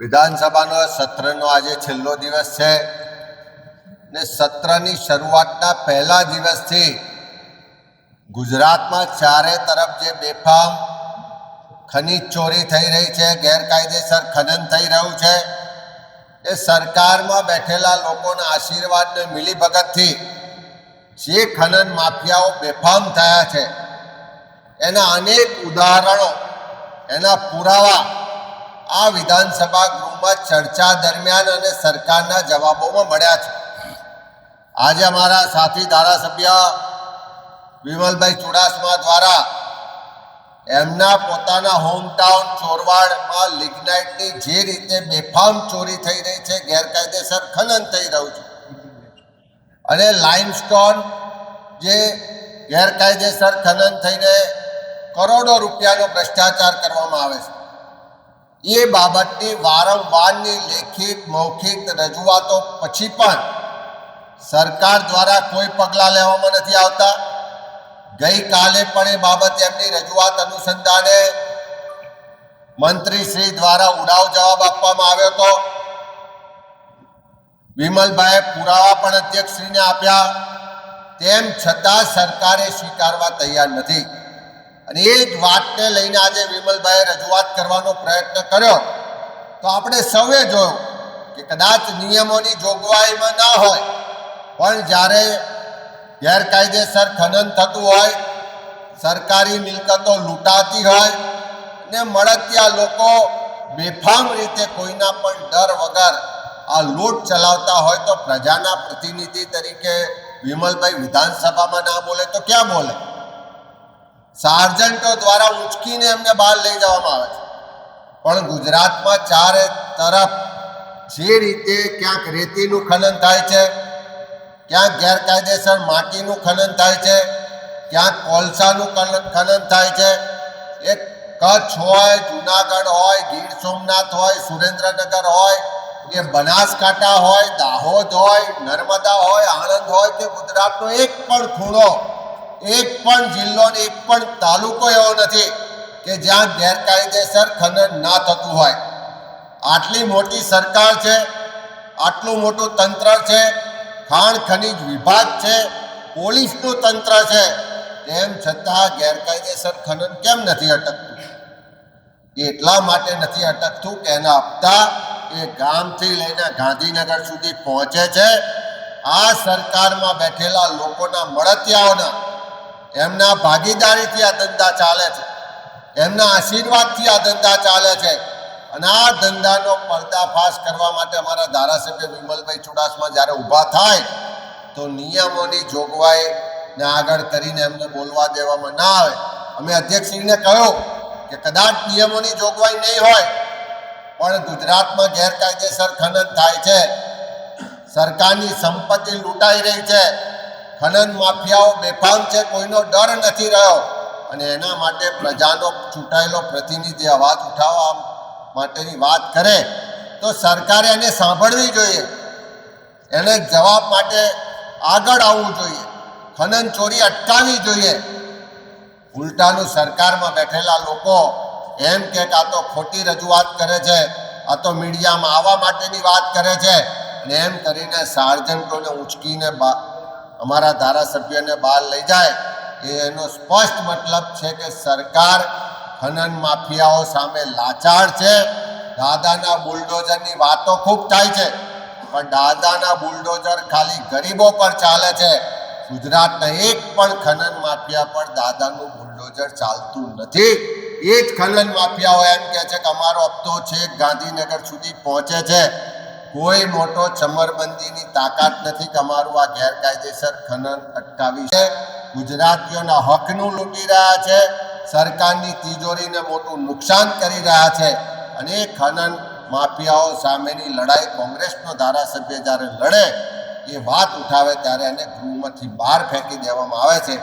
વિધાનસભાનો સત્રનો આજે છેલ્લો દિવસ છે ને સત્રની શરૂઆતના પહેલા દિવસથી ગુજરાતમાં ચારે તરફ જે બેફામ ખનીજ ચોરી થઈ રહી છે, ગેરકાયદેસર ખનન થઈ રહ્યું છે, એ સરકારમાં બેઠેલા લોકોના આશીર્વાદને મિલીભગતથી જે ખનન માફિયાઓ બેફામ થયા છે, એના અનેક ઉદાહરણો, એના પુરાવા આ વિધાનસભા ગૃહમાં ચર્ચા દરમિયાન અને સરકારના જવાબોમાં મળ્યા છે. આજે અમારા સાથી ધારાસભ્ય વિમલભાઈ ચુડાસમા દ્વારા એમના પોતાના હોમટાઉન ચોરવાડમાં લિગ્નાઇટની જે રીતે બેફામ ચોરી થઈ રહી છે, ગેરકાયદેસર ખનન થઈ રહ્યું છે. અને લાઇમસ્ટોન જે ગેરકાયદેસર ખનન થઈને કરોડો રૂપિયાનો ભ્રષ્ટાચાર કરવામાં આવે છે. એ બાબતની વારંવારની લેખિત, મૌખિક રજૂઆતો પછી પણ સરકાર દ્વારા કોઈ પગલાં લેવામાં નથી આવતા. ગઈકાલે પણ એ બાબતે એમની રજૂઆત અનુસંધાને મંત્રી શ્રી દ્વારા ઉડાવ જવાબ આપવામાં આવ્યો હતો. વિમલભાઈએ પુરાવા પણ અધ્યક્ષશ્રીને આપ્યા. તેમ છતાં સરકારે સ્વીકારવા તૈયાર નથી. અને એ જ વાતને લઈને આજે વિમલભાઈએ રજૂઆત કરવાનો પ્રયત્ન કર્યો. તો આપણે સૌએ જોયું કે કદાચ નિયમોની જોગવાઈમાં ના હોય, પણ જ્યારે ગેરકાયદેસર ખનન થતું હોય, સરકારી મિલકતો લૂંટાતી હોય ને મળતિયા લોકો બેફામ રીતે કોઈના પણ ડર વગર આ લૂંટ ચલાવતા હોય તો પ્રજાના પ્રતિનિધિ તરીકે વિમલભાઈ વિધાનસભામાં ના બોલે તો ક્યાં બોલે? સાર્જન્ટો દ્વારા ઉંચકીને એમને બહાર લઈ જવામાં આવે છે. પણ ગુજરાતમાં ચારે તરફ જે રીતે ક્યાંક રેતીનું ખનન થાય છે, ક્યાંક ગેરકાયદેસર માટીનું ખનન થાય છે, ક્યાંક કોલસાનું ખનન થાય છે એ કચ્છ હોય, જુનાગઢ હોય, ગીર સોમનાથ હોય, સુરેન્દ્રનગર હોય કે બનાસકાંઠા હોય, દાહોદ હોય, નર્મદા હોય, આણંદ હોય કે ગુજરાતનો એક પણ ખૂણો એક પણ જિલ્લો ને એક પણ તાલુકો એવો નથી કે જ્યાં ગેરકાયદેસર ખનન ના થતું હોય. આટલી મોટી સરકાર છે, આટલું મોટું તંત્ર છે, ખાણ ખનીજ વિભાગ છે, પોલીસનું તંત્ર છે, તેમ છતાં ગેરકાયદેસર ખનન કેમ નથી અટકતું? એટલા માટે નથી અટકતું કે એના હપ્તા એ ગામથી લઈને ગાંધીનગર સુધી પહોંચે છે. આ સરકારમાં બેઠેલા લોકોના મળતિયાઓના એમના ભાગીદારીથી આ ધંધા ચાલે છે. એમના આશીર્વાદથી આ ધંધા ચાલે છે. અને આ ધંધાનો પર્દાફાશ કરવા માટે અમારા ધારાસભ્ય વિમલભાઈ ચુડાસમા જ્યારે ઊભા થાય, તો નિયમોની જોગવાઈને આગળ કરીને એમને બોલવા દેવામાં ના આવે. અમે અધ્યક્ષશ્રીને કહ્યું કે કદાચ નિયમોની જોગવાઈ નહીં હોય, પણ ગુજરાતમાં ગેરકાયદેસર ખનન થાય છે. સરકારની સંપત્તિ લૂંટાઈ રહી છે. ખનન માફિયાઓ બેફામ છે, કોઈનો ડર નથી રહ્યો. અને એના માટે પ્રજાનો ચૂંટાયેલો પ્રતિનિધિ અવાજ ઉઠાવવા માટેની વાત કરે. તો સરકારે એને સાંભળવી જોઈએ. એને જવાબ માટે આગળ આવવું જોઈએ. ખનન ચોરી અટકાવવી જોઈએ. ઉલટાનું સરકારમાં બેઠેલા લોકો એમ કે આ તો ખોટી રજૂઆત કરે છે. આ તો મીડિયામાં આવવા માટેની વાત કરે છે. અને એમ કરીને સાર્જન્ટોને ઉંચકીને અમારા ધારાસભ્યને બહાર લઈ જાય એનો સ્પષ્ટ મતલબ છે કે સરકાર ખનન માફિયાઓ સામે લાચાર છે. દાદાના બુલડોઝરની વાતો ખૂબ થાય છે, પણ દાદાના બુલડોઝર ખાલી ગરીબો પર ચાલે છે. ગુજરાતના એક પણ ખનન માફિયા પર દાદાનું બુલડોઝર ચાલતું નથી. એ જ ખનન માફિયાઓ એમ કહે છે કે અમારો હપ્તો છે ગાંધીનગર સુધી પહોંચે છે. કોઈ મોટો ચમરબંધીની તાકાત નથી તમારું આ ગેરકાયદેસર ખનન અટકાવી છે. ગુજરાતીઓના હકનું લૂંટી રહ્યા છે, સરકારની તિજોરીને મોટું નુકસાન કરી રહ્યા છે અને એ ખનન માફિયાઓ સામેની લડાઈ કોંગ્રેસનો ધારાસભ્ય જ્યારે લડે, એ વાત ઉઠાવે ત્યારે એને ગૃહમાંથી બહાર ફેંકી દેવામાં આવે છે.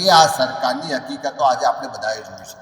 એ આ સરકારની હકીકતો આજે આપણે બધાએ જોઈ છે.